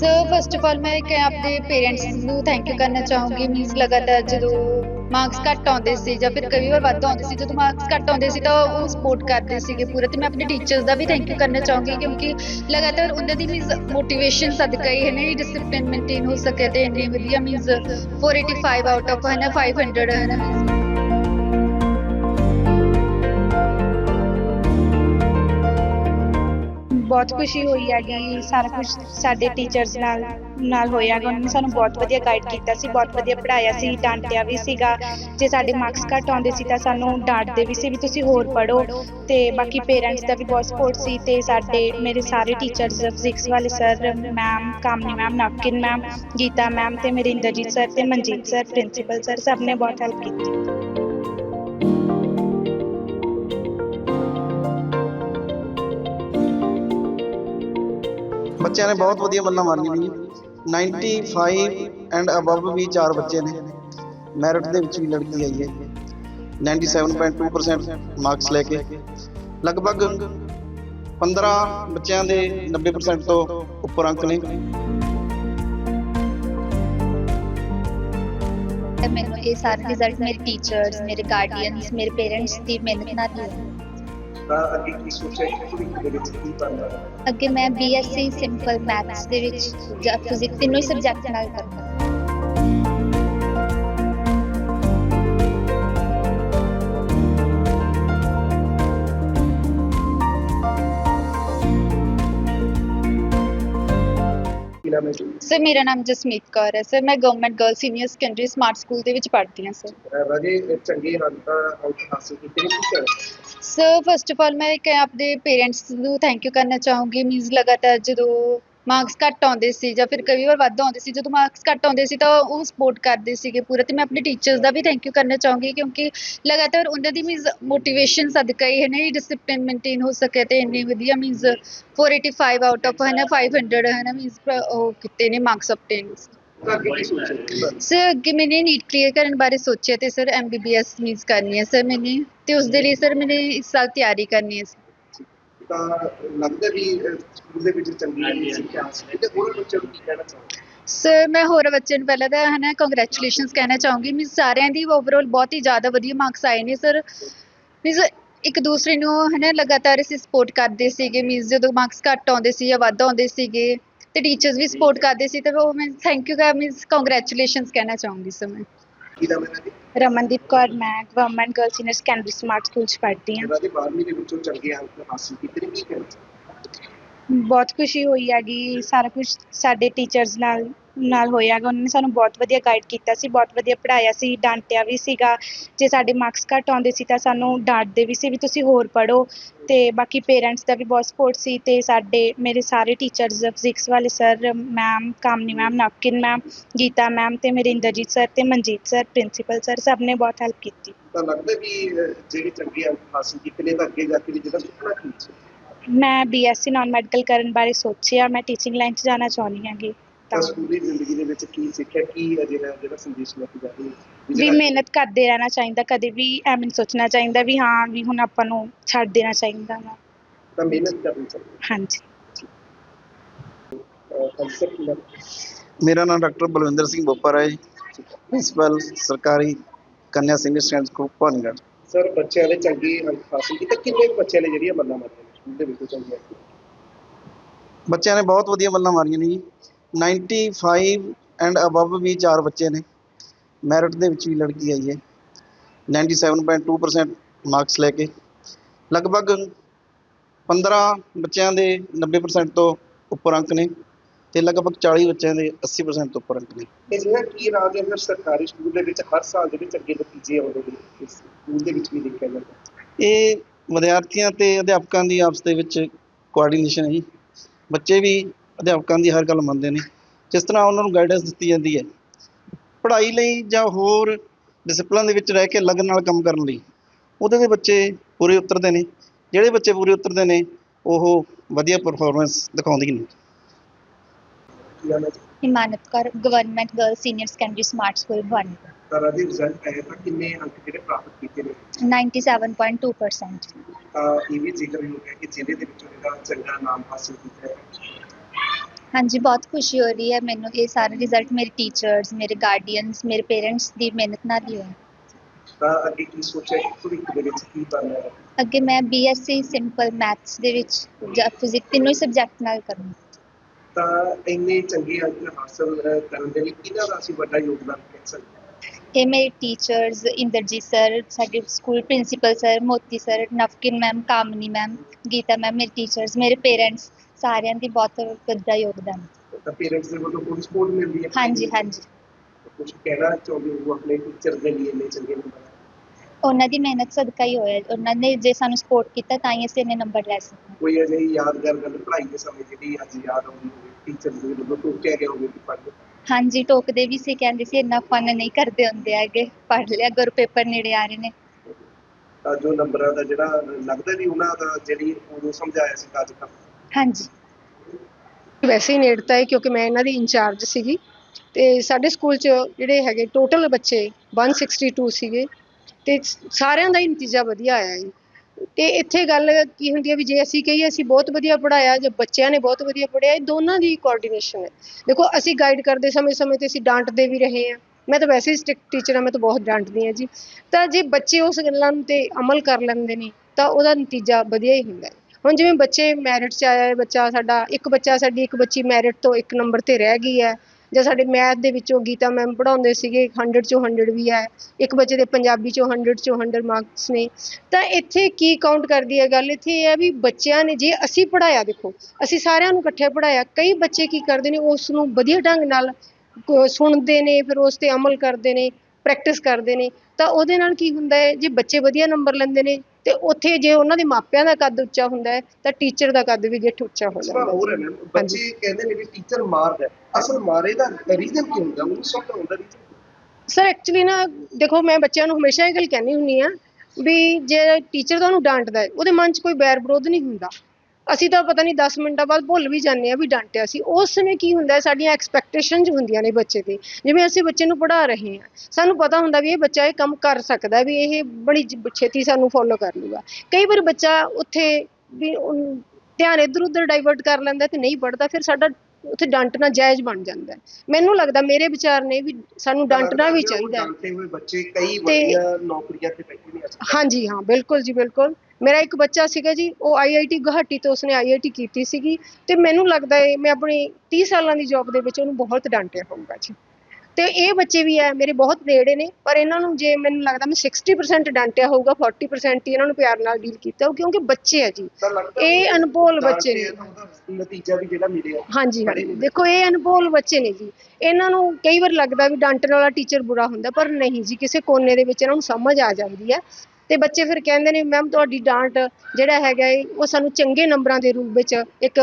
Sir first of all ਮੈਂ ਇੱਕ ਆਪਣੇ ਪੇਰੈਂਟਸ ਨੂੰ ਥੈਂਕ ਯੂ ਕਰਨਾ ਚਾਹੂੰਗੀ। ਮੀਨਸ ਲਗਾਤਾਰ ਜਦੋਂ ਮਾਰਕਸ ਘੱਟ ਆਉਂਦੇ ਸੀ ਜਾਂ ਫਿਰ ਕਈ ਵਾਰ ਵੱਧ ਆਉਂਦੇ ਸੀ, ਜਦੋਂ ਮਾਰਕਸ ਘੱਟ ਆਉਂਦੇ ਸੀ ਤਾਂ ਉਹ ਸਪੋਰਟ ਕਰਦੇ ਸੀਗੇ ਪੂਰਾ। ਤੇ ਮੈਂ ਆਪਣੇ ਟੀਚਰਸ ਦਾ ਵੀ ਥੈਂਕ ਯੂ ਕਰਨਾ ਚਾਹੂੰਗੀ ਕਿਉਂਕਿ ਲਗਾਤਾਰ ਉਹਨਾਂ ਦੀ ਮੀਨਸ ਮੋਟੀਵੇਸ਼ਨ ਸਦਕਾ ਹੀ ਹੈ ਨਾ ਡਿਸਪਲਿਨ ਮੇਨਟੇਨ ਹੋ ਸਕਿਆ ਤੇ ਇੰਨੀ ਵਧੀਆ ਮੀਨਸ 485 ਆਊਟ ਆਫ ਹੈ ਨਾ 500 ਹੈ ਨਾ। ਬਹੁਤ ਖੁਸ਼ੀ ਹੋਈ ਹੈਗੀ, ਸਾਰਾ ਕੁਝ ਸਾਡੇ ਟੀਚਰਸ ਨਾਲ ਨਾਲ ਹੋਇਆ ਉਹਨਾਂ ਨੇ ਸਾਨੂੰ ਬਹੁਤ ਵਧੀਆ ਗਾਈਡ ਕੀਤਾ ਸੀ, ਬਹੁਤ ਵਧੀਆ ਪੜਾਇਆ ਸੀ, ਡਾਂਟਿਆ ਵੀ ਸੀਗਾ। ਜੇ ਸਾਡੇ ਮਾਰਕਸ ਘੱਟ ਆਉਂਦੇ ਸੀ ਤਾਂ ਸਾਨੂੰ ਡਾਂਟਦੇ ਵੀ ਸੀ ਵੀ ਤੁਸੀਂ ਹੋਰ ਪੜੋ ਤੇ ਬਾਕੀ ਪੇਰੈਂਟਸ ਦਾ ਵੀ ਬਹੁਤ ਸਪੋਰਟ ਸੀ ਤੇ ਸਾਡੇ, ਮੇਰੇ ਸਾਰੇ ਟੀਚਰਸ ਫਿਜ਼ਿਕਸ ਵਾਲੇ sir ma'am Kamini ma'am Navkin ma'am Geeta ma'am ਤੇ ਮੇਰੇ ਇੰਦਰਜੀਤ ਸਰ ਤੇ ਮਨਜੀਤ ਸਰ ਪ੍ਰਿੰਸੀਪਲ ਸਰ ਸਭ ਨੇ ਬਹੁਤ ਹੈਲਪ ਕੀਤੀ। ਬੱਚਿਆਂ ਨੇ ਬਹੁਤ ਵਧੀਆ ਮੱਲਾਂ ਮਾਰੀਆਂ ਨੇ। ਜੀ 95 ਐਂਡ ਅਬਵ ਵੀ ਚਾਰ ਬੱਚੇ ਨੇ। ਮੈਰਿਟ ਦੇ ਵਿੱਚ ਵੀ ਲੜਕੀ ਆਈ ਹੈ। 97.2% ਮਾਰਕਸ ਲੈ ਕੇ। ਲਗਭਗ 15 ਬੱਚਿਆਂ ਦੇ 90% ਤੋਂ ਉੱਪਰ ਅੰਕ ਨੇ। ਤੇ ਮੈਨੂੰ ਇਹ ਸਾਰੇ ਰਿਜ਼ਲਟ ਮੇਰੇ ਟੀਚਰਸ ਮੇਰੇ ਗਾਰਡੀਅਨਸ ਮੇਰੇ ਪੇਰੈਂਟਸ ਦੀ ਮਿਹਨਤ ਨਾਲ ਹੀ ਹੋਏ। ਤਾਂ ਅੱਗੇ ਕੀ ਸੋਚਿਆ ਕਿ ਭਵਿੱਖ ਦੇ ਵਿੱਚ ਕੀ ਕਰਨਾ ਹੈ? ਅੱਗੇ ਮੈਂ ਬੀਐਸਸੀ ਸਿੰਪਲ ਮੈਥਸ ਦੇ ਵਿੱਚ ਜਾਂ ਫਿਜ਼ਿਕਸ ਤਿੰਨੋਂ ਹੀ ਸਬਜੈਕਟ ਨਾਲ ਕਰਨਾ ਕੀ ਨਾਮ ਹੈ ਜੀ? ਸਰ ਮੇਰਾ ਨਾਮ ਜਸਮੀਤ ਕੌਰ ਹੈ। ਸਰ ਮੈਂ government girl senior secondary smart school ਦੇ ਵਿੱਚ ਪੜ੍ਹਦੀ ਹਾਂ ਸਰ ਰਾਜੇ ਚੰਗੇ ਅੰਕ ਹਾਸਲ ਕੀਤੇ ਕਹਿਣਾ ਸਰ ਫਸਟ ਆਫ ਆਲ ਮੈਂ ਇੱਕ ਆਪਣੇ ਪੇਰੈਂਟਸ ਨੂੰ ਥੈਂਕ ਯੂ ਕਰਨਾ ਚਾਹੂੰਗੀ। ਮੀਨਸ ਲਗਾਤਾਰ ਜਦੋਂ ਮਾਰਕਸ ਘੱਟ ਆਉਂਦੇ ਸੀ ਜਾਂ ਫਿਰ ਕਈ ਵਾਰ ਵੱਧ ਆਉਂਦੇ ਸੀ, ਜਦੋਂ ਮਾਰਕਸ ਘੱਟ ਆਉਂਦੇ ਸੀ ਤਾਂ ਉਹ ਸਪੋਰਟ ਕਰਦੇ ਸੀਗੇ ਪੂਰਾ ਤੇ ਮੈਂ ਆਪਣੇ ਟੀਚਰਸ ਦਾ ਵੀ ਥੈਂਕ ਯੂ ਕਰਨਾ ਚਾਹੂੰਗੀ ਕਿਉਂਕਿ ਲਗਾਤਾਰ ਉਹਨਾਂ ਦੀ ਮੀਨਸ ਮੋਟੀਵੇਸ਼ਨ ਸਦਕਾ ਹੀ ਹੈ ਨਾ ਇਹ ਡਿਸਪਲਿਨ ਮੇਨਟੇਨ ਹੋ ਸਕਿਆ ਤੇ ਇੰਨੇ ਵਧੀਆ ਮੀਨਸ 485 ਆਊਟ ਆਫ ਹੈ ਨਾ 500 ਹੈ ਨਾ ਮੀਨਸ ਉਹ ਕਿਤੇ ਨੇ ਮਾਰਕਸ ਅਬਟੇਨ ਸਰ ਅੱਗੇ ਮੈਨੇ ਨੀਟ ਕਲੀਅਰ ਕਰਨ ਬਾਰੇ ਸੋਚਿਆ ਤੇ ਸਰ ਐਮਬੀਬੀਐਸ ਮੀਨਸ ਕਰਨੀ ਹੈ ਸਰ ਮੈਨੇ ਤੇ ਉਸ ਲਈ ਸਰ ਮੈਨੇ ਇਸ ਸਾਲ ਤਿਆਰੀ ਕਰਨੀ ਹੈ ਤਾਂ ਲੱਗਦਾ ਵੀ ਅਹ, ਸਕੂਲ ਦੇ ਵਿੱਚ ਚੰਗੀ ਸਿੱਖਿਆ ਹਾਸਲ ਕੀਤੀ ਤੇ ਹੋਰ ਬੱਚਿਆਂ ਨੂੰ ਕੀ ਕਹਿਣਾ ਚਾਹੁੰਦੇ ਸਰ ਮੈਂ ਹੋਰ ਬੱਚਿਆਂ ਨੂੰ ਪਹਿਲਾਂ ਤਾਂ ਹੈ ਨਾ ਕੰਗ੍ਰੈਚੁਲੇਸ਼ਨਸ ਕਹਿਣਾ ਚਾਹੂੰਗੀ। ਮੀਨਸ ਸਾਰਿਆਂ ਦੀ ਓਵਰਆਲ ਬਹੁਤ ਹੀ ਜ਼ਿਆਦਾ ਵਧੀਆ ਮਾਰਕਸ ਆਏ ਨੇ ਸਰ ਮੀਨਸ ਇੱਕ ਦੂਸਰੇ ਨੂੰ ਹੈ ਨਾ ਲਗਾਤਾਰ ਅਸੀਂ ਸਪੋਰਟ ਕਰਦੇ ਸੀਗੇ। ਮੀਨਸ ਜਦੋਂ ਮਾਰਕਸ ਘੱਟ ਆਉਂਦੇ ਸੀ ਜਾਂ ਵੱਧ ਆਉਂਦੇ ਸੀਗੇ ਤੇ ਟੀਚਰਸ ਵੀ ਸਪੋਰਟ ਕਰਦੇ ਸੀ ਤੇ ਉਹ ਮੈਂ ਥੈਂਕ ਯੂ ਕਾ ਮੀਨਸ ਕੰਗ੍ਰੈਚੁਲੇਸ਼ਨਸ ਕਹਿਣਾ ਚਾਹੂੰਗੀ ਸਰ ਮੈਂ। ਕੀ ਨਾਮ ਹੈ ਜੀ ਰਮਨਦੀਪ ਕੌਰ ਮੈਂ government girl senior secondary smart school ਚ ਪੜ੍ਹਦੀ ਹਾਂ। ਰਾਜੇ 12ਵੀਂ ਦੇ ਵਿੱਚੋਂ ਚੰਗੇ ਅੰਕ ਹਾਸਲ ਕੀਤੇ ਨੇ ਕੀ ਕਹਿਣਾ ਚਾਹੁੰਦੇ ਬਹੁਤ ਖੁਸ਼ੀ ਹੋਈ ਹੈਗੀ ਸਾਰਾ ਕੁਝ ਸਾਡੇ ਟੀਚਰਸ ਨਾਲ ਨਾਲ ਹੋਇਆ ਗਾ ਉਹਨਾਂ ਨੇ ਸਾਨੂੰ ਬਹੁਤ ਵਧੀਆ ਗਾਈਡ ਕੀਤਾ ਸੀ ਬਹੁਤ ਵਧੀਆ ਪੜਾਇਆ ਸੀ ਡਾਂਟਿਆ ਵੀ ਸੀਗਾ ਜੇ ਸਾਡੇ ਮਾਰਕਸ ਘੱਟ ਆਉਂਦੇ ਸੀ ਤਾਂ ਸਾਨੂੰ ਡਾਂਟਦੇ ਵੀ ਸੀ ਵੀ ਤੁਸੀਂ ਹੋਰ ਪੜੋ ਤੇ ਬਾਕੀ ਪੇਰੈਂਟਸ ਦਾ ਵੀ ਬਹੁਤ ਸਪੋਰਟ ਸੀ ਤੇ ਸਾਡੇ ਮੇਰੇ ਸਾਰੇ ਟੀਚਰਸ ਫਿਜ਼ਿਕਸ ਵਾਲੇ sir ma'am Kamini ma'am Navkin ma'am Geeta ma'am ਤੇ ਮੇਰੇ ਇੰਦਰਜੀਤ ਸਰ ਤੇ ਮਨਜੀਤ ਸਰ ਪ੍ਰਿੰਸੀਪਲ ਸਰ ਸਭ ਨੇ ਬਹੁਤ ਹੈਲਪ ਕੀਤੀ। ਤਾਂ ਲੱਗਦਾ ਵੀ ਅਹ, ਜਿਹੜੇ ਚੰਗੇ ਅੰਕ ਹਾਸਲ ਕੀਤੇ ਨੇ ਤਾਂ ਅੱਗੇ ਜਾ ਕੇ ਵੀ ਜਿਹੜਾ ਸੁਪਨਾ ਕੀ ਸੀ ਮੈਂ ਬੀਐਸਸੀ ਨਾਨ ਮੈਡੀਕਲ ਕਰਨ ਬਾਰੇ ਸੋਚਿਆ ਮੈਂ ਟੀਚਿੰਗ ਲਾਈਨ 'ਚ ਜਾਣਾ ਚਾਹੁੰਦੀ ਹਾਂਗੀ। ਤਾਂ ਸਕੂਲੀ ਜ਼ਿੰਦਗੀ ਦੇ ਵਿੱਚ ਕੀ ਸਿੱਖਿਆ ਕੀ ਹੈ ਜਿਹੜਾ ਜਿਹੜਾ ਸੰਦੇਸ਼ ਲੈ ਕੇ ਜਾ ਰਹੇ ਹੋ? ਵੀ ਮਿਹਨਤ ਕਰਦੇ ਰਹਿਣਾ ਚਾਹੀਦਾ ਕਦੇ ਵੀ ਐਵੇਂ ਨਹੀਂ ਸੋਚਣਾ ਚਾਹੀਦਾ ਵੀ ਹਾਂ ਵੀ ਹੁਣ ਆਪਾਂ ਨੂੰ ਛੱਡ ਦੇਣਾ ਚਾਹੀਦਾ ਵਾ। ਤਾਂ ਮਿਹਨਤ ਕਰਨੀ ਚਾਹੀਦੀ ਹਾਂਜੀ। ਕਨਸੈਪਟ ਮੇਰਾ ਨਾਮ ਡਾਕਟਰ ਬਲਵਿੰਦਰ ਸਿੰਘ ਬੋਪਰ ਹੈ ਜੀ। ਪ੍ਰਿੰਸੀਪਲ ਸਰਕਾਰੀ ਕੰਨਿਆ senior secondary school Bhanigarh sir ਬੱਚਿਆਂ ਨੇ ਚੰਗੀ ਹਾਸਲ ਕੀਤੇ? ਕਿੰਨੇ ਕੁ ਬੱਚਿਆਂ ਨੇ ਜਿਹੜੀਆਂ ਮੱਲਾਂ ਮਾਰੀਆਂ ਨੇ? ਸਕੂਲ ਦੇ ਵਿੱਚ ਚੰਗੀਆਂ? ਬੱਚਿਆਂ ਨੇ ਬਹੁਤ ਵਧੀਆ ਮੱਲਾਂ ਮਾਰੀਆਂ ਨੇ ਜੀ। 95 ਐਂਡ ਅਬਵ ਵੀ ਚਾਰ ਬੱਚੇ ਨੇ। ਮੈਰਿਟ ਦੇ ਵਿੱਚ ਵੀ ਲੜਕੀ ਆਈ ਹੈ। 97.2% ਮਾਰਕਸ ਲੈ ਕੇ। ਲਗਭਗ 15 ਬੱਚਿਆਂ ਦੇ 90% ਤੋਂ ਉੱਪਰ ਅੰਕ ਨੇ ਤੇ ਲਗਭਗ 40 ਬੱਚਿਆਂ ਦੇ 80% ਤੋਂ ਉੱਪਰ ਅੰਕ ਨੇ। ਇਹ ਜਿਹੜਾ ਕੀ ਰਾਜ ਹੈ ਫਿਰ ਸਰਕਾਰੀ ਸਕੂਲ ਦੇ ਵਿੱਚ ਹਰ ਸਾਲ ਜਿਹੜੇ ਚੰਗੇ ਨਤੀਜੇ ਆਉਂਦੇ ਨੇ ਇਸ ਸਕੂਲ ਦੇ ਵਿੱਚ ਵੀ ਦੇਖਿਆ ਜਾਂਦਾ ਇਹ ਵਿਦਿਆਰਥੀਆਂ ਤੇ ਅਧਿਆਪਕਾਂ ਦੀ ਆਪਸ ਦੇ ਵਿੱਚ ਕੋਆਰਡੀਨੇਸ਼ਨ ਹੈ ਜੀ। ਬੱਚੇ ਵੀ ਅਧਿਆਪਕਾਂ ਦੀ ਹਰ ਗੱਲ ਮੰਨਦੇ ਨੇ ਜਿਸ ਤਰ੍ਹਾਂ ਉਹਨਾਂ ਨੂੰ ਗਾਈਡੈਂਸ ਦਿੱਤੀ ਜਾਂਦੀ ਹੈ। ਪੜ੍ਹਾਈ ਲਈ ਜਾਂ ਹੋਰ ਡਿਸਪਲਿਨ ਦੇ ਵਿੱਚ ਰਹਿ ਕੇ ਲਗਨ ਨਾਲ ਕੰਮ ਕਰਨ ਲਈ ਉਹਦੇ ਦੇ ਬੱਚੇ ਪੂਰੇ ਉਤਰਦੇ ਨੇ। ਜਿਹੜੇ ਬੱਚੇ ਪੂਰੇ ਉਤਰਦੇ ਨੇ ਉਹ ਵਧੀਆ ਪਰਫਾਰਮੈਂਸ ਦਿਖਾਉਂਦੇ ਨੇ? Himanat Kaur government girl senior secondary smart school ਬਣ ਤਾਂ ਰਾਜੀ ਰਿਜ਼ਲਟ ਆਇਆ ਤਾਂ ਕਿੰਨੇ ਅੰਕ ਜਿਹੜੇ ਪ੍ਰਾਪਤ ਕੀਤੇ ਨੇ? 97.2% ਤਾਂ ਇਹ ਵੀ ਜ਼ਿਕਰ ਹੋ ਗਿਆ ਕਿ ਜ਼ਿਲ੍ਹੇ ਦੇ ਵਿੱਚੋਂ ਜਿਹੜਾ ਚੰਗਾ ਨਾਮ ਹਾਸਲ ਕੀਤਾ ਹੈ। ਹਾਂਜੀ ਬਹੁਤ ਖੁਸ਼ੀ ਹੋ ਰਹੀ ਹੈ ਮੈਨੂੰ ਇਹ ਸਾਰੇ ਰਿਜ਼ਲਟ ਮੇਰੇ ਟੀਚਰਸ ਮੇਰੇ ਗਾਰਡੀਅਨਸ ਮੇਰੇ ਪੇਰੈਂਟਸ ਦੀ ਮਿਹਨਤ ਨਾਲ ਹੀ ਹੋਇਆ ਤਾਂ ਅੱਗੇ ਕੀ ਸੋਚਿਆ ਕਿ ਭਵਿੱਖ ਦੇ ਵਿੱਚ ਕੀ ਕਰਨਾ ਹੈ? ਅੱਗੇ ਮੈਂ ਬੀਐਸਸੀ ਸਿੰਪਲ ਮੈਥਸ ਦੇ ਵਿੱਚ ਜਾਂ ਫਿਜ਼ਿਕਸ ਤਿੰਨੋਂ ਹੀ ਸਬਜੈਕਟ ਨਾਲ ਕਰੂੰਗੀ। ਤਾਂ ਇੰਨੇ ਚੰਗੇ ਅੰਕ ਹਾਸਲ ਕਰਨ ਦੇ ਲਈ ਕਿਹਦਾ ਦਾ ਅਸੀਂ ਵੱਡਾ ਯੋਗਦਾਨ ਕਹਿ ਸਕਦੇ ਹਾਂ? ਇਹ ਮੇਰੇ ਟੀਚਰਸ ਇੰਦਰਜੀਤ ਸਰ ਸਾਡੇ school principal sir Moti sir Navkin ma'am Kamini ma'am Geeta ma'am ਮੇਰੇ ਟੀਚਰਸ ਮੇਰੇ ਪੇਰੈਂਟਸ ਸਾਰਿਆਂ ਦੀ ਬਹੁਤ ਵੱਡਾ ਯੋਗਦਾਨ। ਤਾਂ ਪੇਰੈਂਟਸ ਦੇ ਵੱਲੋਂ ਪੂਰੀ ਸਪੋਰਟ ਮਿਲਦੀ ਹੈ? ਹਾਂਜੀ ਹਾਂਜੀ। ਕੁਝ ਕਹਿਣਾ ਚਾਹੁੰਦੇ ਹੋ ਆਪਣੇ ਟੀਚਰ ਦੇ ਲਈ ਇੰਨੇ ਚੰਗੇ ਨੰਬਰ ਉਹਨਾਂ ਦੀ ਮਿਹਨਤ ਸਦਕਾ ਹੀ ਹੋਇਆ। ਉਹਨਾਂ ਨੇ ਜੇ ਸਾਨੂੰ ਸਪੋਰਟ ਕੀਤਾ ਤਾਂ ਹੀ ਅਸੀਂ ਇੰਨੇ ਨੰਬਰ ਲੈ ਸਕੇ। ਕੋਈ ਅਜਿਹੀ ਯਾਦਗਾਰ ਗੱਲ ਪੜ੍ਹਾਈ ਦੇ ਸਮੇਂ ਜਿਹੜੀ ਅੱਜ ਯਾਦ ਆਉਂਦੀ ਹੋਵੇ ਟੀਚਰ ਦੇ ਵੱਲੋਂ ਟੋਕਿਆ ਗਿਆ ਹੋਵੇ ਕਿ ਪੜ੍ਹ ਹਾਂਜੀ ਟੋਕਦੇ ਵੀ ਸੀ ਕਹਿੰਦੇ ਸੀ ਇੰਨਾ ਫਨ ਨਹੀਂ ਕਰਦੇ ਹੁੰਦੇ ਹੈਗੇ। ਪੜ੍ਹ ਲਿਆ ਗੁਰ ਪੇਪਰ ਨੇੜੇ ਆ ਰਹੇ ਨੇ। ਤਾਂ ਜੋ ਨੰਬਰਾਂ ਦਾ ਜਿਹੜਾ ਲੱਗਦਾ ਨਹੀਂ ਉਹਨਾਂ ਦਾ ਜਿਹੜੀ ਉਦੋਂ ਸਮਝਾਇਆ ਸੀ ਅੱਜ ਕੱਲ੍ਹ ਹਾਂਜੀ। ਵੈਸੇ ਹੀ ਨੇੜਤਾ ਹੈ ਕਿਉਂਕਿ ਮੈਂ ਇਹਨਾਂ ਦੀ ਇੰਚਾਰਜ ਸੀਗੀ ਤੇ ਸਾਡੇ ਸਕੂਲ 'ਚ ਜਿਹੜੇ ਹੈਗੇ ਟੋਟਲ ਬੱਚੇ 162 ਸੀਗੇ ਤੇ ਸਾਰਿਆਂ ਦਾ ਹੀ ਨਤੀਜਾ ਵਧੀਆ ਆਇਆ ਜੀ। ਤੇ ਇੱਥੇ ਗੱਲ ਕੀ ਹੁੰਦੀ ਹੈ ਵੀ ਜੇ ਅਸੀਂ ਕਹੀਏ ਅਸੀਂ ਬਹੁਤ ਵਧੀਆ ਪੜਾਇਆ ਜਾਂ ਬੱਚਿਆਂ ਨੇ ਬਹੁਤ ਵਧੀਆ ਪੜਿਆ ਇਹ ਦੋਨਾਂ ਦੀ ਕੋਆਰਡੀਨੇਸ਼ਨ ਹੈ। ਦੇਖੋ ਅਸੀਂ ਗਾਈਡ ਕਰਦੇ ਸਮੇਂ ਸਮੇਂ ਤੇ ਅਸੀਂ ਡਾਂਟਦੇ ਵੀ ਰਹੇ ਹਾਂ। ਮੈਂ ਤਾਂ ਵੈਸੇ ਹੀ ਸਟ੍ਰਿਕਟ ਟੀਚਰ ਹਾਂ, ਮੈਂ ਤਾਂ ਬਹੁਤ ਡਾਂਟਦੀ ਹਾਂ ਜੀ। ਤਾਂ ਜੇ ਬੱਚੇ ਉਸ ਗੱਲਾਂ ਨੂੰ ਤੇ ਅਮਲ ਕਰ ਲੈਂਦੇ ਨੇ, ਤਾਂ ਉਹਦਾ ਨਤੀਜਾ ਵਧੀਆ ਹੀ ਹੁੰਦਾ ਹੈ। ਹੁਣ ਜਿਵੇਂ ਬੱਚੇ ਮੈਰਿਟ 'ਚ ਆਇਆ ਬੱਚਾ ਸਾਡਾ, ਇੱਕ ਬੱਚਾ ਸਾਡੀ ਇੱਕ ਬੱਚੀ ਮੈਰਿਟ ਤੋਂ ਇੱਕ ਨੰਬਰ ਤੇ ਰਹਿ ਗਈ ਹੈ, ਜਾਂ ਸਾਡੇ ਮੈਥ ਦੇ ਵਿੱਚੋਂ ਗੀਤਾ ਮੈਮ ਪੜ੍ਹਾਉਂਦੇ ਸੀਗੇ ਹੰਡਰਡ ਚੋਂ ਹੰਡਰਡ ਵੀ ਹੈ, ਇੱਕ ਬੱਚੇ ਦੇ ਪੰਜਾਬੀ ਚੋਂ ਹੰਡਰਡ ਚੋਂ ਹੰਡਰਡ ਮਾਰਕਸ ਨੇ, ਤਾਂ ਇੱਥੇ ਕੀ ਕਾਊਂਟ ਕਰਦੀ ਹੈ ਗੱਲ? ਇੱਥੇ ਇਹ ਹੈ ਵੀ ਬੱਚਿਆਂ ਨੇ ਜੇ ਅਸੀਂ ਪੜ੍ਹਾਇਆ, ਦੇਖੋ, ਅਸੀਂ ਸਾਰਿਆਂ ਨੂੰ ਇਕੱਠੇ ਪੜ੍ਹਾਇਆ, ਕਈ ਬੱਚੇ ਕੀ ਕਰਦੇ ਨੇ ਉਸ ਨੂੰ ਵਧੀਆ ਢੰਗ ਨਾਲ ਸੁਣਦੇ ਨੇ, ਫਿਰ ਉਸ ਤੇ ਅਮਲ ਕਰਦੇ ਨੇ ਪ੍ਰੈਕਟਿਸ ਕਰਦੇ ਨੇ, ਤਾਂ ਉਹਦੇ ਨਾਲ ਕੀ ਹੁੰਦਾ ਹੈ, ਜੇ ਬੱਚੇ ਵਧੀਆ ਨੰਬਰ ਲੈਂਦੇ ਨੇ ਤੇ ਉੱਥੇ ਜੇ ਉਹਨਾਂ ਦੇ ਮਾਪਿਆਂ ਦਾ ਕੱਦ ਉੱਚਾ ਹੁੰਦਾ ਹੈ ਤਾਂ ਟੀਚਰ ਦਾ ਕੱਦ ਵੀ ਗਿੱਠ ਉੱਚਾ ਹੋ ਜਾਂਦਾ ਹੋਰ ਹੈ ਮੈਮ ਬੱਚੇ ਕਹਿੰਦੇ ਨੇ ਵੀ ਟੀਚਰ ਮਾਰਦਾ। ਅਸਲ ਮਾਰੇ ਦਾ ਰੀਜ਼ਨ ਕੀ ਹੁੰਦਾ? ਉਹਨੂੰ ਸਮਝਾਉਣ ਦਾ ਰੀਜ਼ਨ ਸਰ ਐਕਚੁਅਲੀ ਨਾ ਦੇਖੋ ਮੈਂ ਬੱਚਿਆਂ ਨੂੰ ਹਮੇਸ਼ਾ ਇਹ ਗੱਲ ਕਹਿੰਦੀ ਹੁੰਨੀ ਆ ਵੀ ਜੇ ਟੀਚਰ ਤੁਹਾਨੂੰ ਡਾਂਟਦਾ ਹੈ ਉਹਦੇ ਮਨ 'ਚ ਕੋਈ ਬੈਰ ਵਿਰੋਧ ਨਹੀਂ ਹੁੰਦਾ। ਅਸੀਂ ਤਾਂ ਪਤਾ ਨਹੀਂ 10 ਮਿੰਟਾਂ ਬਾਅਦ ਭੁੱਲ ਵੀ ਜਾਂਦੇ ਆ ਵੀ ਡਾਂਟਿਆ ਸੀ। ਉਸ ਸਮੇਂ ਕੀ ਹੁੰਦਾ ਹੈ ਸਾਡੀਆਂ ਐਕਸਪੈਕਟੇਸ਼ਨਸ ਹੁੰਦੀਆਂ ਨੇ ਬੱਚੇ ਤੇ। ਜਿਵੇਂ ਅਸੀਂ ਬੱਚੇ ਨੂੰ ਪੜ੍ਹਾ ਰਹੇ ਹਾਂ, ਸਾਨੂੰ ਪਤਾ ਹੁੰਦਾ ਵੀ ਇਹ ਬੱਚਾ ਇਹ ਕੰਮ ਕਰ ਸਕਦਾ ਵੀ ਇਹ ਬੜੀ ਜ- ਛੇਤੀ ਸਾਨੂੰ ਫੋਲੋ ਕਰ ਲੂਗਾ। ਕਈ ਵਾਰ ਬੱਚਾ ਉੱਥੇ ਵੀ ਉਹਨੂੰ ਧਿਆਨ ਇੱਧਰ ਉੱਧਰ ਡਾਈਵਰਟ ਕਰ ਲੈਂਦਾ ਤੇ ਨਹੀਂ ਪੜ੍ਹਦਾ, ਫਿਰ ਸਾਡਾ ਉੱਥੇ ਡਾਂਟਣਾ ਜਾਇਜ਼ ਬਣ ਜਾਂਦਾ ਹੈ। ਮੈਨੂੰ ਲੱਗਦਾ ਮੇਰੇ ਵਿਚਾਰ ਨੇ ਵੀ ਸਾਨੂੰ ਡਾਂਟਣਾ ਵੀ ਚਾਹੀਦਾ ਹੈ। ਡਾਂਟੇ ਹੋਏ ਬੱਚੇ ਕਈ ਤੇ- ਵਧੀਆ ਨੌਕਰੀਆਂ ਤੇ ਬੈਠੇ ਨੇ ਅੱਜ ਕੱਲ੍ਹ। ਹਾਂਜੀ ਹਾਂ ਬਿਲਕੁਲ ਜੀ ਬਿਲਕੁਲ। ਮੇਰਾ ਇੱਕ ਬੱਚਾ ਸੀਗਾ ਜੀ ਉਹ ਆਈਆਈਟੀ ਗੁਹਾਟੀ ਤੋਂ ਉਸਨੇ ਆਈਆਈਟੀ ਕੀਤੀ ਸੀਗੀ। ਤੇ ਮੈਨੂੰ ਲੱਗਦਾ ਹੈ ਮੈਂ ਆਪਣੀ 30 ਸਾਲਾਂ ਦੀ ਜੌਬ ਦੇ ਵਿੱਚ ਉਹਨੂੰ ਬਹੁਤ ਡਾਂਟਿਆ ਹੋਊਗਾ ਜੀ। ਤੇ ਇਹ ਬੱਚੇ ਵੀ ਹੈ ਮੇਰੇ ਬਹੁਤ ਨੇੜੇ ਨੇ ਪਰ ਇਹਨਾਂ ਨੂੰ ਜੇ ਮੈਨੂੰ ਲੱਗਦਾ ਮੈਂ 60% ਡਾਂਟਿਆ ਹੋਊਗਾ 40% ਹੀ ਇਹਨਾਂ ਨੂੰ ਪਿਆਰ ਨਾਲ ਡੀਲ ਕੀਤਾ ਹੋਊ ਕਿਉਂਕਿ ਬੱਚੇ ਹੈ ਜੀ ਤਾਂ ਲੱਗਦਾ ਇਹ ਵੀ ਅਨਮੋਲ ਬੱਚੇ ਨੇ। ਆ ਨਤੀਜਾ ਵੀ ਜਿਹੜਾ ਮਿਲਿਆ ਹਾਂਜੀ। ਦੇਖੋ ਇਹ ਅਨਮੋਲ ਬੱਚੇ ਨੇ ਜੀ ਇਹਨਾਂ ਨੂੰ ਕਈ ਵਾਰ ਲੱਗਦਾ ਵੀ ਡਾਂਟਣ ਵਾਲਾ ਟੀਚਰ ਬੁਰਾ ਹੁੰਦਾ ਪਰ ਨਹੀਂ ਜੀ ਕਿਸੇ ਕੋਨੇ ਦੇ ਵਿੱਚ ਇਹਨਾਂ ਨੂੰ ਸਮਝ ਆ ਜਾਂਦੀ ਹੈ ਤੇ ਬੱਚੇ ਫਿਰ ਕਹਿੰਦੇ ਨੇ ਮੈਮ ਤੁਹਾਡੀ ਡਾਂਟ ਜਿਹੜਾ ਹੈਗਾ ਏ ਉਹ ਸਾਨੂੰ ਚੰਗੇ ਨੰਬਰਾਂ ਦੇ ਰੂਪ ਵਿੱਚ ਇੱਕ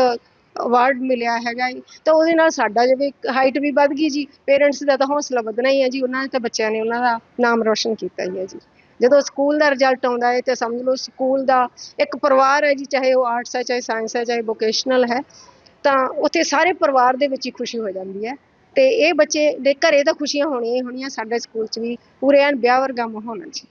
ਅਵਾਰਡ ਮਿਲਿਆ ਹੈਗਾ ਏ। ਤਾਂ ਉਹਦੇ ਨਾਲ ਸਾਡਾ ਜਿਵੇਂ ਹਾਈਟ ਵੀ ਵੱਧ ਗਈ ਜੀ ਪੇਰੈਂਟਸ ਦਾ ਤਾਂ ਹੌਸਲਾ ਵਧਣਾ ਹੀ ਹੈ ਜੀ, ਉਹਨਾਂ ਨੇ ਤਾਂ ਬੱਚਿਆਂ ਨੇ ਉਹਨਾਂ ਦਾ ਨਾਮ ਰੋਸ਼ਨ ਕੀਤਾ ਹੀ ਹੈ ਜੀ। ਜਦੋਂ ਸਕੂਲ ਦਾ ਰਿਜ਼ਲਟ ਆਉਂਦਾ ਹੈ ਤੇ ਸਮਝ ਲਓ ਸਕੂਲ ਦਾ ਇੱਕ ਪਰਿਵਾਰ ਹੈ ਜੀ, ਚਾਹੇ ਉਹ ਆਰਟਸ ਹੈ, ਚਾਹੇ ਸਾਇੰਸ ਹੈ, ਚਾਹੇ ਵੋਕੇਸ਼ਨਲ ਹੈ, ਤਾਂ ਉੱਥੇ ਸਾਰੇ ਪਰਿਵਾਰ ਦੇ ਵਿੱਚ ਹੀ ਖੁਸ਼ੀ ਹੋ ਜਾਂਦੀ ਹੈ। ਤੇ ਇਹ ਬੱਚੇ ਦੇ ਘਰੇ ਤਾਂ ਖੁਸ਼ੀਆਂ ਹੋਣੀਆਂ ਹੀ ਹੋਣੀਆਂ, ਸਾਡੇ ਸਕੂਲ 'ਚ ਵੀ ਪੂਰੇ ਐਨ ਵਿਆਹ ਵਰਗਾ ਮਾਹੌਲ ਹੈ ਜੀ।